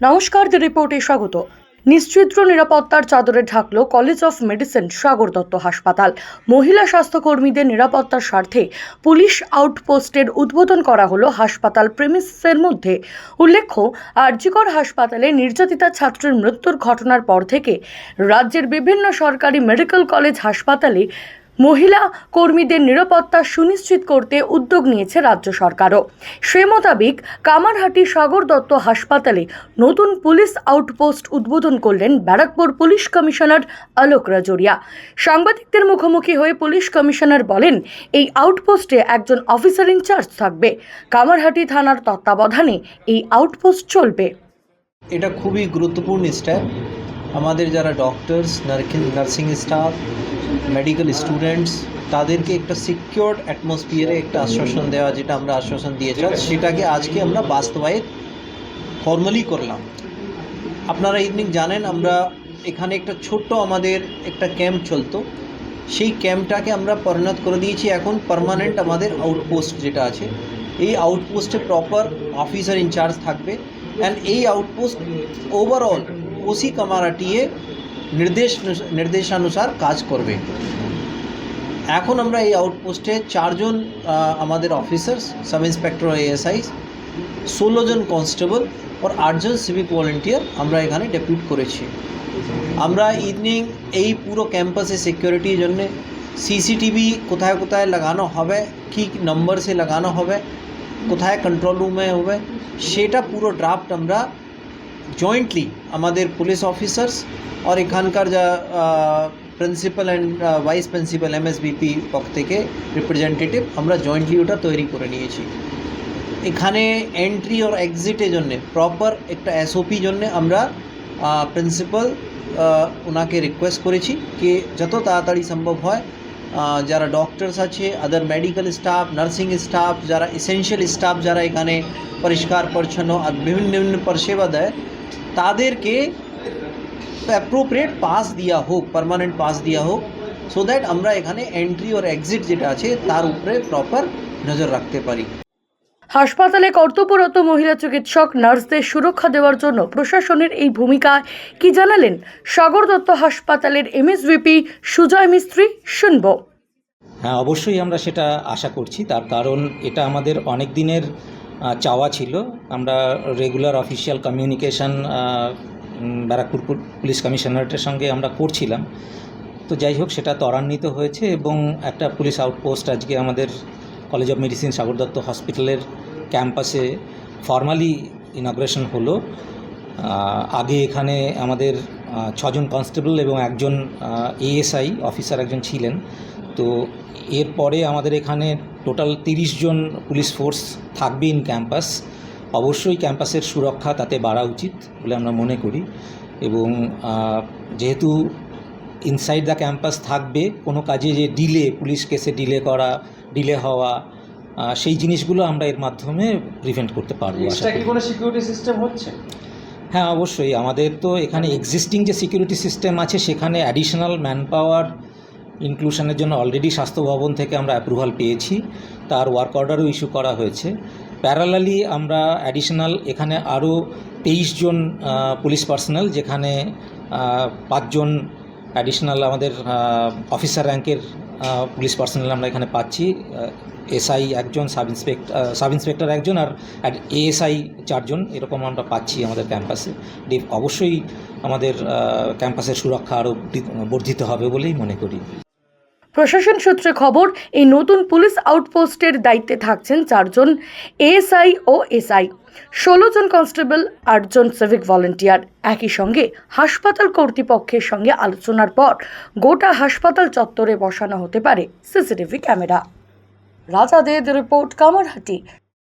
নমস্কার দি রিপোর্টে স্বাগত। নিশ্চিদ্র নিরাপত্তার চাদরে ঢাকলো college of medicine, Sagar Dutta হাসপাতাল। মহিলা স্বাস্থ্যকর্মীদের নিরাপত্তার স্বার্থে পুলিশ আউটপোস্টের উদ্বোধন করা হলো হাসপাতাল প্রেমিসের মধ্যে। উল্লেখ্য, আরজিকর হাসপাতালে নির্যাতিতা ছাত্রের মৃত্যুর ঘটনার পর থেকে রাজ্যের বিভিন্ন সরকারি মেডিকেল কলেজ হাসপাতালে মহিলা কর্মীদের নিরাপত্তা সুনিশ্চিত করতে উদ্যোগ নিয়েছে রাজ্য সরকারও। সে মোতাবেক কামারহাটি সাগর দত্ত হাসপাতালে নতুন পুলিশ আউটপোস্ট উদ্বোধন করলেন ব্যারাকপুর পুলিশ কমিশনার আলোক রাজোরিয়া। সাংবাদিকদের মুখোমুখি হয়ে পুলিশ কমিশনার বলেন, এই আউটপোস্টে একজন অফিসার ইনচার্জ থাকবে। কামারহাটি থানার তত্ত্বাবধানে এই আউটপোস্ট চলবে। এটা খুবই গুরুত্বপূর্ণ স্টেপ। আমাদের যারা doctors nursing nursing staff medical students তাদেরকে একটা সিকিওর অ্যাটমসফিয়ারে একটা আশ্বাসন দেওয়া, যেটা আমরা আশ্বাসন দিয়েছিলাম সেটাকে আজকে আমরা বাস্তবায়িত ফর্মালি করলাম। আপনারা ইদানিং জানেন, আমরা এখানে একটা ছোট্ট আমাদের একটা ক্যাম্প চলতো। সেই ক্যাম্পটাকে আমরা পরিণত করে দিয়েছি। এখন পার্মানেন্ট আমাদের আউটপোস্ট যেটা আছে, এই আউটপোস্টে প্রপার অফিসার ইনচার্জ থাকবে। অ্যান্ড এই আউটপোস্ট ওভারঅল ওসি কামারাটিয়ে নির্দেশ নির্দেশানুসার কাজ করবে এখন আমরা এই আউটপোস্টে চারজন আহ, আমাদের অফিসার্স সাব ইন্সপেক্টর এএসআই ষোলো জন কনস্টেবল আর আটজন সিভিক ভলেন্টিয়ার আমরা এখানে ডেপুট করেছি আমরা ইভিনিং এই পুরো ক্যাম্পাসে সিকিউরিটির জন্য সিসিটিভি কোথায় কোথায় লাগানো হবে কী নম্বর সে লাগানো হবে কোথায় কন্ট্রোল রুমে হবে সেটা পুরো ড্রাফট আমরা জয়েন্টলি আমাদের পুলিশ অফিসার্স আর এখানকার যা principal and vice principal MSVP পক্ষ থেকে রিপ্রেজেন্টেটিভ আমরা জয়েন্টলি ওটা তৈরি করে নিয়েছি। এখানে এন্ট্রি আর এক্সিটের জন্য প্রপার একটা এসওপি জন্য আমরা প্রিন্সিপাল ওনাকে রিকোয়েস্ট করেছি কি যত তাড়াতাড়ি সম্ভব হয় যারা ডক্টরস আছে other medical staff nursing staff যারা এসেনশিয়াল স্টাফ যারা এখানে পরিষ্কার পরিচ্ছন্ন আর বিভিন্ন বিভিন্ন পরিষেবা দেয় তাদেরকে অ্যাপ্রোপ্রিয়েট পাস দেওয়া হোক পার্মানেন্ট পাস দেওয়া হোক সো দ্যাট আমরা এখানে এন্ট্রি ওর এক্সিট যেটা আছে তার উপরে প্রপার নজর রাখতে পারি। হাসপাতালে কর্তব্যরত মহিলা চিকিৎসক নার্সদের সুরক্ষা দেওয়ার জন্য প্রশাসনের এই ভূমিকা কি জানালেন সাগর দত্ত হাসপাতালের এমএসভিপি সুজয় মিস্ত্রি শুনব। হ্যাঁ অবশ্যই আমরা সেটা আশা করছি। তার কারণ এটা আমাদের অনেক দিনের চাওয়া ছিল। আমরা regular official communication Barrackpore police কমিশনারেটের সঙ্গে আমরা করছিলাম। তো যাই হোক, সেটা ত্বরান্বিত হয়েছে এবং একটা পুলিশ আউটপোস্ট আজকে আমাদের college of medicine Sagar Dutta হসপিটালের ক্যাম্পাসে ফর্মালি ইনগ্রেশন হলো। আগে এখানে আমাদের ছজন কনস্টেবল এবং একজন এএসআই অফিসার একজন ছিলেন। তো এরপরে আমাদের এখানে টোটাল তিরিশ জন পুলিশ ফোর্স থাকবে ইন ক্যাম্পাস অবশ্যই ক্যাম্পাসের সুরক্ষা তাতে বাড়া উচিত বলে আমরা মনে করি। এবং যেহেতু ইনসাইড দ্য ক্যাম্পাস থাকবে কোনো কাজে যে ডিলে পুলিশ কেসে ডিলে করা ডিলে হওয়া সেই জিনিসগুলো আমরা এর মাধ্যমে প্রিভেন্ট করতে পারব। কোনো সিকিউরিটি সিস্টেম হচ্ছে? হ্যাঁ অবশ্যই। আমাদের তো এখানে এক্সিস্টিং যে সিকিউরিটি সিস্টেম আছে সেখানে অ্যাডিশনাল ম্যান পাওয়ার ইনক্লুশনের জন্য অলরেডি স্বাস্থ্য ভবন থেকে আমরা অ্যাপ্রুভাল পেয়েছি। তার ওয়ার্ক অর্ডারও ইস্যু করা হয়েছে। প্যারালালি আমরা অ্যাডিশনাল এখানে আরও তেইশ জন পুলিশ পার্সোনাল যেখানে পাঁচজন অ্যাডিশনাল আমাদের অফিসার র্যাঙ্কের পুলিশ পার্সোনাল আমরা এখানে পাচ্ছি। এসআই একজন সাব ইন্সপেক্টর সাব ইন্সপেক্টর একজন আর এএসআই চারজন এরকম আমরা পাচ্ছি আমাদের ক্যাম্পাসে অবশ্যই আমাদের ক্যাম্পাসের সুরক্ষা আরও বর্ধিত হবে বলেই মনে করি। প্রশাসন সূত্রে খবর, এই নতুন পুলিশ আউটপোস্টের দায়িত্বে থাকছেন চারজন এএসআই ও এসআই। ষোলো জন কনস্টেবল আটজন সিভিক ভলেন্টিয়ার। একই সঙ্গে হাসপাতাল কর্তৃপক্ষের সঙ্গে আলোচনার পর গোটা হাসপাতাল চত্বরে বসানো হতে পারে সিসিটিভি ক্যামেরা। রাজা দে রিপোর্ট কামারহাটি।